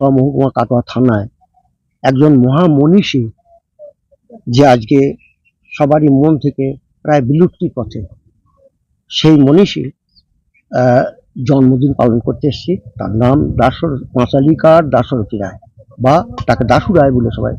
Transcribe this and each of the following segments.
মহকুমা কাটোয়া থানায় একজন মহামনীষী যে আজকে সবারই মন থেকে প্রায় বিলুপ্তি পথে, সেই মনীষী জন্মদিন পালন করতে এসেছি। তার নাম দাসর পাঁচালিকার দাশরথী রায় বা তাকে দাসু রায় বলে সবাই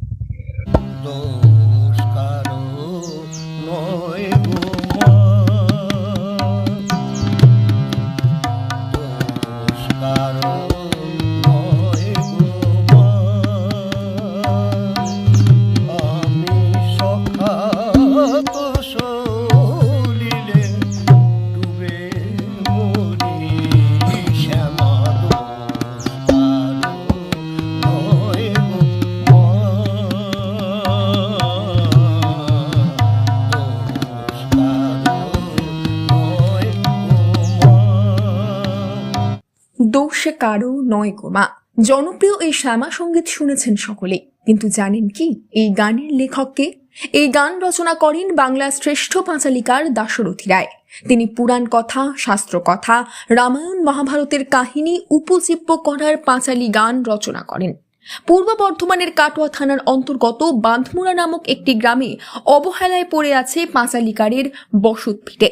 দোষ কারও নয় গোমা জনপ্রিয় এই শ্যামা সংগীত শুনেছেন সকলে কিন্তু জানেন কি, এই গানের লেখককে এই গান রচনা করেন বাংলার শ্রেষ্ঠ পাঁচালিকার দাশরথী রায়। তিনি পুরাণ কথা, শাস্ত্র কথা, রামায়ণ মহাভারতের কাহিনী, উপজীব্য করার পাঁচালী গান রচনা করেন। পূর্ব বর্ধমানের কাটোয়া থানার অন্তর্গত বাঁধমুড়া নামক একটি গ্রামে অবহেলায় পড়ে আছে পাঁচালিকারের বসত ভিটে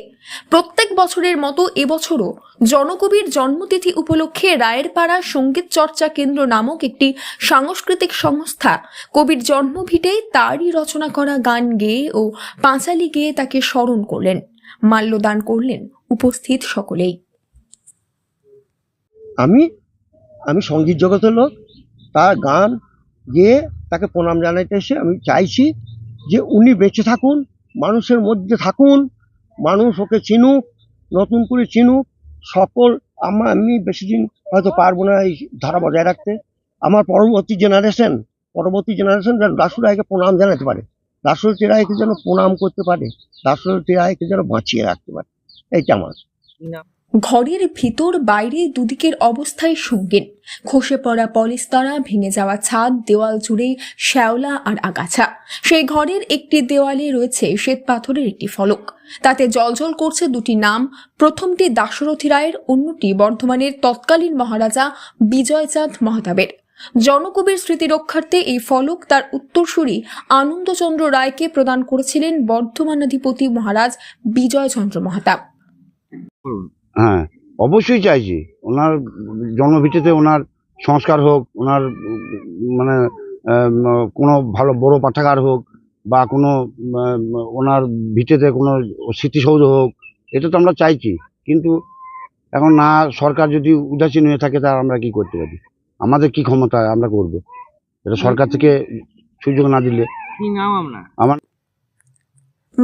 প্রত্যেক বছরের মতো এবছরও জনকবির জন্মতিথি উপলক্ষে রায়েরপাড়া সংগীত চর্চা কেন্দ্র নামক একটি সাংস্কৃতিক সংস্থা কবির জন্মভিটে তারই রচনা করা গান গেয়ে ও পাঁচালি গেয়ে তাকে স্মরণ করলেন। মাল্যদান করলেন উপস্থিত সকলেই। আমি? আমি সংগীত জগতের লোক। তার গান গেয়ে তাকে প্রণাম জানাইতে এসে আমি চাইছি যে উনি বেঁচে থাকুন, মানুষের মধ্যে থাকুন। মানুষ ওকে চিনুক, নতুন করে চিনুক, সকল আমার আমি বেশি দিন হয়তো পারব না এই ধারা বজায় রাখতে। আমার পরবর্তী জেনারেশন পরবর্তী জেনারেশন যেন দাসু রায়কে প্রণাম জানাতে পারে। দাসরথী রায়কে যেন প্রণাম করতে পারে দাসরথী রায়কে যেন বাঁচিয়ে রাখতে পারে। এইটা আমার। ঘরের ভিতর বাইরে দুদিকের অবস্থায় সঙ্গীন। খসে পড়া পলিস্তরা ভেঙে যাওয়া ছাদ, দেওয়াল জুড়ে শ্যাওলা আর আগাছা। সেই ঘরের একটি দেওয়ালে রয়েছে শ্বেত পাথরের একটি ফলক। তাতে জলজল করছে দুটি নাম, প্রথমটি দাশরথী রায়ের, অন্যটি বর্ধমানের তৎকালীন মহারাজা বিজয়চাঁদ মহাতাবের। জনকবির স্মৃতি রক্ষার্থে এই ফলক তার উত্তরসূরি আনন্দচন্দ্র রায়কে প্রদান করেছিলেন বর্ধমানাধিপতি মহারাজ বিজয়চন্দ্র মহাতাব। হ্যাঁ অবশ্যই চাইছি। ওনার জন্মভিটেতে ওনার সংস্কার হোক ওনার মানে কোনো ভালো বড় পাঠাগার হোক বা কোনো ওনার ভিটেতে কোনো স্মৃতিসৌধ হোক এটা তো আমরা চাইছি। কিন্তু এখন না সরকার যদি উদাসীন হয়ে থাকে তার আমরা কি করতে পারি? আমাদের কি ক্ষমতা আমরা করব? এটা সরকার থেকে সুযোগ না দিলে কি নাম আপনার?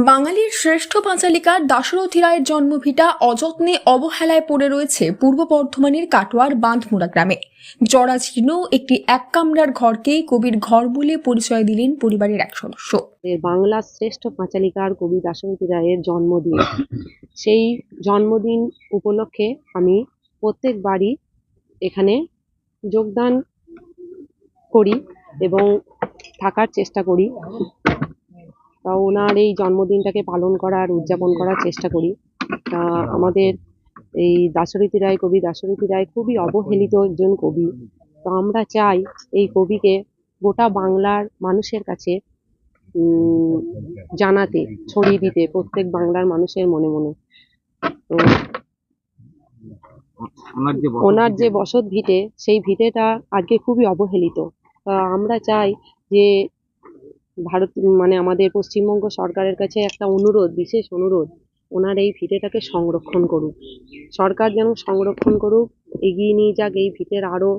বাঙালির শ্রেষ্ঠ পাঁচালিকার দাশরথী রায়ের জন্মভিটা অযত্নে অবহেলায় পড়ে রয়েছে পূর্ব বর্ধমানের কাটোয়ার বাঁধমুড়া গ্রামে। জরাজীর্ণ একটি এক কামরার ঘরকেই কবির ঘর বলে পরিচয় দিলেন পরিবারের এক সদস্য। বাংলার শ্রেষ্ঠ পাঁচালিকার কবি দাশরথী রায়ের জন্মদিন। সেই জন্মদিন উপলক্ষে আমি প্রত্যেকবারই এখানে যোগদান করি এবং থাকার চেষ্টা করি। ওনার এই জন্মদিনটাকে পালন করার উদযাপন করার চেষ্টা করি। তা আমাদের এই দাশরথী রায় কবি দাশরথী রায় খুবই অবহেলিত একজন কবি। তো আমরা চাই এই কবিকে গোটা বাংলার মানুষের কাছে উম, জানাতে ছড়িয়ে দিতে প্রত্যেক বাংলার মানুষের মনে মনে। তো ওনার যে বসত ভিটে, সেই ভিটেটা আজকে খুবই অবহেলিত। তা আমরা চাই যে ভারত মানে আমাদের পশ্চিমবঙ্গ সরকারের কাছে একটা অনুরোধ বিশেষ অনুরোধ ওনার এই ভিটেটাকে সংরক্ষণ করুক। সরকার যেন সংরক্ষণ করুক এগিয়ে নিয়ে যাক এই ভিটের আরও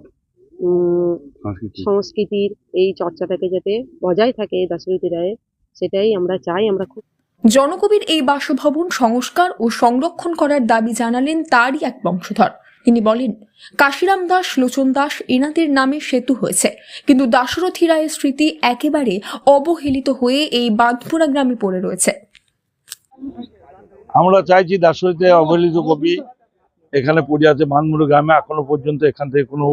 সংস্কৃতির এই চর্চাটাকে যাতে বজায় থাকে দাশরথী রায়ের সেটাই আমরা চাই আমরা খুব জনকবির এই বাসভবন সংস্কার ও সংরক্ষণ করার দাবি জানালেন তারই এক বংশধর। তিনি বলেন, কাশিরাম দাস, লোচন দাস এনাদের নামে সেতু হয়েছে। কিন্তু দাশরথী রায়ের স্মৃতি একেবারে অবহেলিত হয়ে এই বাঁধপুরা গ্রামে পড়ে রয়েছে। আমরা চাইছি দাসরিতে অবহেলিত কবি এখানে পড়ে আছে মানমুড়ো গ্রামে। এখনও পর্যন্ত এখান থেকে কোনো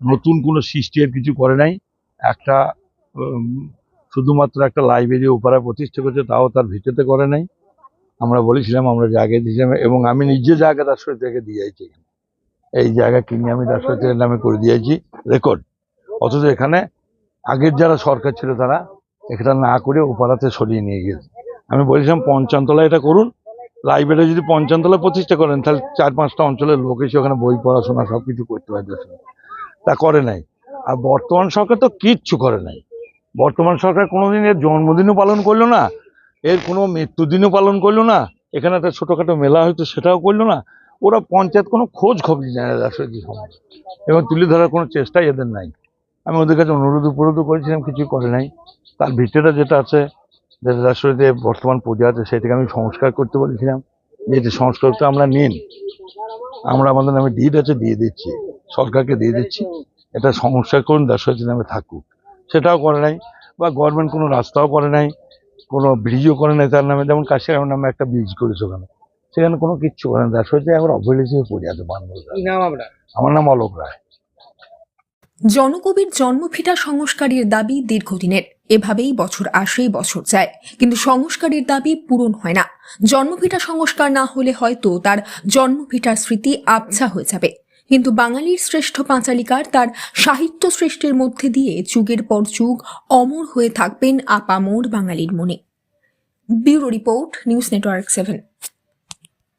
নতুন কোনো সৃষ্টি এর কিছু করে নাই। একটা শুধুমাত্র একটা লাইব্রেরি ওপারে প্রতিষ্ঠা করেছে, তাও তার ভিটেতে করে নাই। আমরা বলেছিলাম, আমরা জায়গা দিয়েছিলাম এবং আমি নিজে জায়গা দাসরিতে থেকে দিয়েছি এখানে। এই জায়গা কিনে আমি দাসরিতের নামে করে দিয়েছি রেকর্ড অথচ এখানে আগের যারা সরকার ছিল তারা এটা না করে ওপারাতে সরিয়ে নিয়ে গেছে। আমি বলেছিলাম পঞ্চানতলা এটা করুন লাইব্রেরি যদি পঞ্চানতলা প্রতিষ্ঠা করেন, তাহলে চার পাঁচটা অঞ্চলের লোক এসে ওখানে বই পড়াশোনা সব কিছু করতে পারবে তা করে নাই। আর বর্তমান সরকার তো কিচ্ছু করে নাই। বর্তমান সরকার কোনোদিন এর জন্মদিনও পালন করল না, এর কোনো মৃত্যুদিনও পালন করল না, এখানে একটা ছোটোখাটো মেলা হয়তো সেটাও করল না ওরা পঞ্চায়েত কোনো খোঁজ খবর নেয় রাষ্ট্রপতি সম্বন্ধে এবং তুলে ধরার কোনো চেষ্টাই এদের নাই। আমি ওদের কাছে অনুরোধ উপরোধও করেছিলাম, কিছুই করে নাই। তার ভিতরে যেটা আছে, যেটা রাষ্ট্রপতি বর্তমান পূজা আছে, সেটাকে আমি সংস্কার করতে বলেছিলাম। যে এটা সংস্কারটা আমরা নিন, আমরা আমাদের নামে ডিড আছে, দিয়ে দিচ্ছি। সরকারকে দিয়ে দিচ্ছি। এটা সংস্কার করুন রাষ্ট্রপতি নামে থাকুক। সেটাও করে নাই, বা গভর্নমেন্ট কোনো রাস্তাও করে নাই, কোনো ব্রিজও করে নাই তার নামে। যেমন কাশিয়ার নামে একটা ব্রিজ করেছে ওখানে। সেখানে কোনো কিচ্ছু করে না। রাষ্ট্রপতি এখন অবহেলিত হয়ে পড়ে আছে কি নাম আপনার? আমার নাম অলোক রায়। জনকবির জন্মভিটা সংস্কারের দাবি দীর্ঘদিনের। এভাবেই বছর আসেই বছর যায়। কিন্তু সংস্কারের দাবি পূরণ হয় না। জন্মভিটা সংস্কার না হলে হয়তো তার জন্মভিটার স্মৃতি আবছা হয়ে যাবে। কিন্তু বাঙালির শ্রেষ্ঠ পাঁচালিকার তার সাহিত্য সৃষ্টির মধ্যে দিয়ে যুগের পর যুগ অমর হয়ে থাকবেন আপামোর বাঙালির মনে। Bureau report news network seven.